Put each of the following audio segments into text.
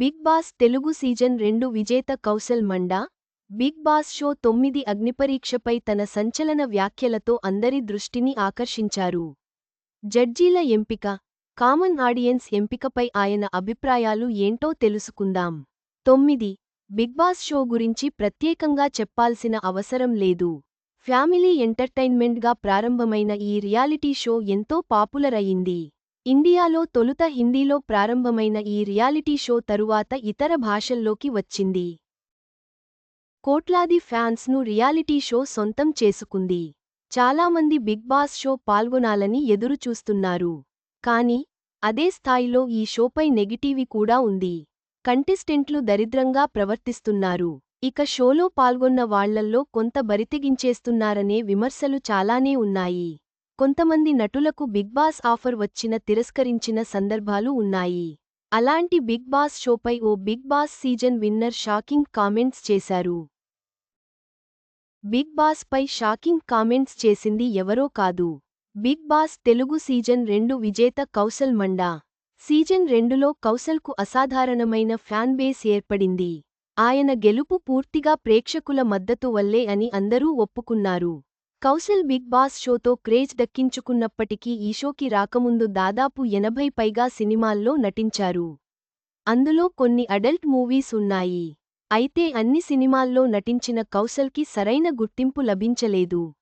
Big boss Telugu season రెండు విజేత Kaushal Manda Bigg Boss show తొమ్మిది అగ్నిపరీక్షపై తన సంచలన వ్యాఖ్యలతో అందరి దృష్టిని ఆకర్షించారు. జడ్జీల ఎంపిక కామన్ ఆడియన్స్ ఎంపికపై ఆయన అభిప్రాయాలు ఏంటో తెలుసుకుందాం. తొమ్మిది బిగ్ బాస్ షో గురించి ప్రత్యేకంగా చెప్పాల్సిన అవసరం లేదు. ఫ్యామిలీ ఎంటర్టైన్మెంట్గా ప్రారంభమైన ఈ రియాలిటీ షో ఎంతో పాపులర్ అయింది. ఇండియాలో తొలుత హిందీలో ప్రారంభమైన ఈ రియాలిటీ షో తరువాత ఇతర భాషల్లోకి వచ్చింది. కోట్లాది ఫ్యాన్స్ను రియాలిటీ షో సొంతం చేసుకుంది. చాలామంది బిగ్ బాస్ షో పాల్గొనాలని ఎదురుచూస్తున్నారు. కాని అదే స్థాయిలో ఈ షోపై నెగిటివి కూడా ఉంది. కంటెస్టెంట్లు దరిద్రంగా ప్రవర్తిస్తున్నారు. ఇక షోలో పాల్గొన్న వాళ్ళల్లో కొంత బరితెగించేస్తున్నారనే విమర్శలు చాలానే ఉన్నాయి. కొంతమంది నటులకు బిగ్ బాస్ ఆఫర్ వచ్చిన తిరస్కరించిన సందర్భాలు ఉన్నాయి. అలాంటి బిగ్ బాస్ షోపై ఓ Bigg Boss season winner shocking comments చేశారు. బిగ్ బాస్ పై షాకింగ్ కామెంట్స్ చేసింది ఎవరో కాదు. బిగ్ బాస్ తెలుగు సీజన్ రెండు విజేత కౌశల్ మండా. సీజన్ రెండులో కౌశల్కు అసాధారణమైన ఫ్యాన్ బేస్ ఏర్పడింది. ఆయన గెలుపు పూర్తిగా ప్రేక్షకుల మద్దతు వల్లే అని అందరూ ఒప్పుకున్నారు. కౌశల్ బిగ్ బాస్ షోతో క్రేజ్ దక్కించుకున్నప్పటికీ ఈ షోకి రాకముందు దాదాపు ఎనభై పైగా సినిమాల్లో నటించారు. అందులో కొన్ని అడల్ట్ మూవీస్ ఉన్నాయి. అయితే అన్ని సినిమాల్లో నటించిన కౌశల్కి సరైన గుర్తింపు లభించలేదు.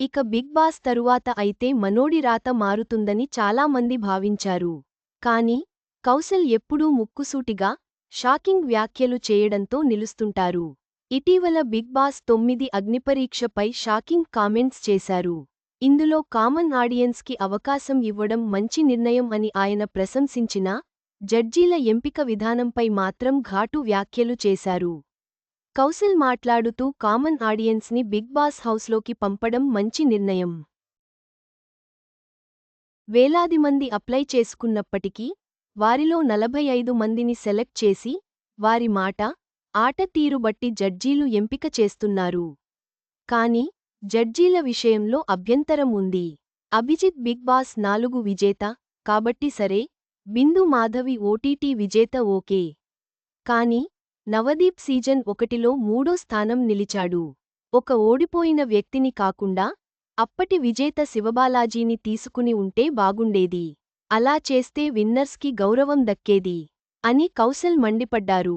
ఇక బిగ్ బాస్ తరువాత అయితే మనోడి రాత మారుతుందని చాలామంది భావించారు. కాని కౌశల్ ఎప్పుడూ ముక్కుసూటిగా షాకింగ్ వ్యాఖ్యలు చేయడంతో నిలుస్తుంటారు. ఇటీవల బిగ్ బాస్ తొమ్మిది అగ్నిపరీక్షపై షాకింగ్ కామెంట్స్ చేశారు. ఇందులో కామన్ ఆడియన్స్కి అవకాశం ఇవ్వడం మంచి నిర్ణయం అని ఆయన ప్రశంసించినా జడ్జీల ఎంపిక విధానంపై మాత్రం ఘాటు వ్యాఖ్యలు చేశారు. కౌశల్ మాట్లాడుతూ కామన్ ఆడియన్స్ని బిగ్ బాస్ హౌస్లోకి పంపడం మంచి నిర్ణయం. వేలాది మంది అప్లై చేసుకున్నప్పటికీ వారిలో నలభై ఐదు మందిని సెలెక్ట్ చేసి వారి మాట ఆట తీరు బట్టి జడ్జీలు ఎంపిక చేస్తున్నారు. కాని జడ్జీల విషయంలో అభ్యంతరం ఉంది. అభిజిత్ బిగ్ బాస్ నాలుగు విజేత కాబట్టి సరే బిందు మాధవి ఓటీటీ విజేత ఓకే. కాని నవదీప్ సీజన్ ఒకటిలో మూడో స్థానం నిలిచాడు. ఒక ఓడిపోయిన వ్యక్తిని కాకుండా అప్పటి విజేత శివబాలాజీని తీసుకుని ఉంటే బాగుండేది. అలా చేస్తే విన్నర్స్కి గౌరవం దక్కేది. అని కౌశల్ మండిపడ్డారు.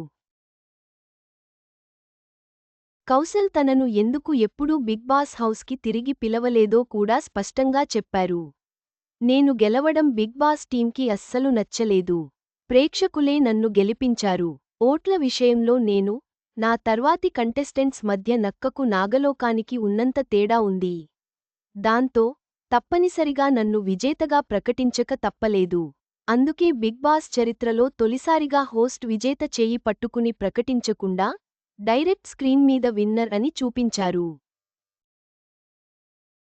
కౌశల్ తనను ఎందుకు ఎప్పుడూ బిగ్ బాస్ హౌస్కి తిరిగి పిలవలేదో కూడా స్పష్టంగా చెప్పారు. నేను గెలవడం బిగ్ బాస్ టీంకి అస్సలు నచ్చలేదు. ప్రేక్షకులే నన్ను గెలిపించారు. ఓట్ల విషయంలో నేను నా తర్వాతి కంటెస్టెంట్స్ మధ్య నక్కకు నాగలోకానికి ఉన్నంత తేడా ఉంది. దాంతో తప్పనిసరిగా నన్ను విజేతగా ప్రకటించక తప్పలేదు. అందుకే బిగ్ బాస్ చరిత్రలో తొలిసారిగా హోస్ట్ విజేత చేయి పట్టుకుని ప్రకటించకుండా డైరెక్ట్ స్క్రీన్ మీద విన్నర్ అని చూపించారు.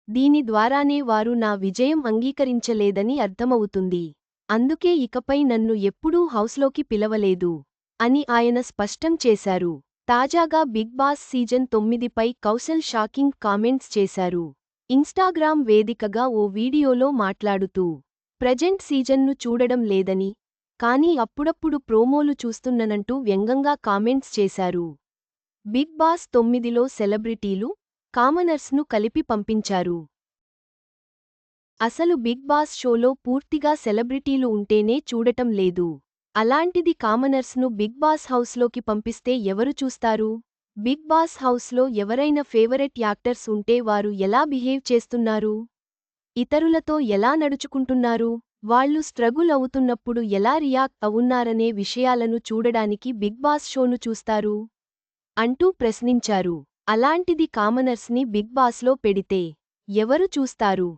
దీని ద్వారానే వారు నా విజయం అంగీకరించలేదని అర్థమవుతుంది. అందుకే ఇకపై నన్ను ఎప్పుడూ హౌస్లోకి పిలవలేదు అని ఆయన స్పష్టం చేశారు. తాజాగా బిగ్ బాస్ సీజన్ తొమ్మిదిపై కౌశల్ షాకింగ్ కామెంట్స్ చేశారు. ఇన్స్టాగ్రామ్ వేదికగా ఓ వీడియోలో మాట్లాడుతూ ప్రజెంట్ సీజన్ను చూడడం లేదని కానీ అప్పుడప్పుడు ప్రోమోలు చూస్తున్ననంటూ వ్యంగంగా కామెంట్స్ చేశారు. బిగ్ బాస్ తొమ్మిదిలో సెలబ్రిటీలు కామనర్స్ను కలిపి పంపించారు. అసలు బిగ్ బాస్ షోలో పూర్తిగా సెలబ్రిటీలు ఉంటేనే చూడటం లేదు. అలాంటిది కామనర్స్ను బిగ్ బాస్ హౌస్లోకి పంపిస్తే ఎవరు చూస్తారు? బిగ్ బాస్ హౌస్లో ఎవరైనా ఫేవరెట్ యాక్టర్స్ ఉంటే వారు ఎలా బిహేవ్ చేస్తున్నారు? ఇతరులతో ఎలా నడుచుకుంటున్నారు? వాళ్ళు స్ట్రగుల్ అవుతున్నప్పుడు ఎలా రియాక్ట్ అవున్నారనే విషయాలను చూడడానికి బిగ్ బాస్ షోను చూస్తారు. అంటూ ప్రశ్నించారు. అలాంటిది కామనర్స్ని బిగ్ బాస్లో పెడితే ఎవరు చూస్తారు?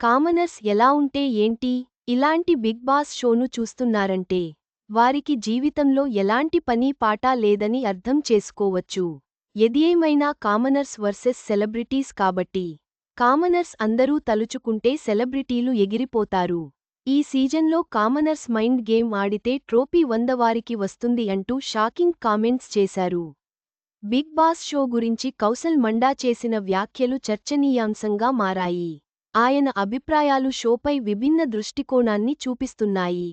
కామనర్స్ ఎలా ఉంటే ఏంటి? ఇలాంటి బిగ్ బాస్ షోను చూస్తున్నారంటే వారికి జీవితంలో ఎలాంటి పని పాటా లేదని అర్థం చేసుకోవచ్చు. ఏమైనా కామనర్స్ వర్సెస్ సెలబ్రిటీస్ కాబట్టి కామనర్స్ అందరూ తలుచుకుంటే సెలబ్రిటీలు ఎగిరిపోతారు. ఈ సీజన్లో కామనర్స్ మైండ్ గేమ్ ఆడితే ట్రోఫీ వంద వారికి వస్తుంది అంటూ షాకింగ్ కామెంట్స్ చేశారు. బిగ్ బాస్ షో గురించి కౌశల్ మండా చేసిన వ్యాఖ్యలు చర్చనీయాంశంగా మారాయి. ఆయన అభిప్రాయాలు షోపై విభిన్న దృష్టికోణాన్ని చూపిస్తున్నాయి.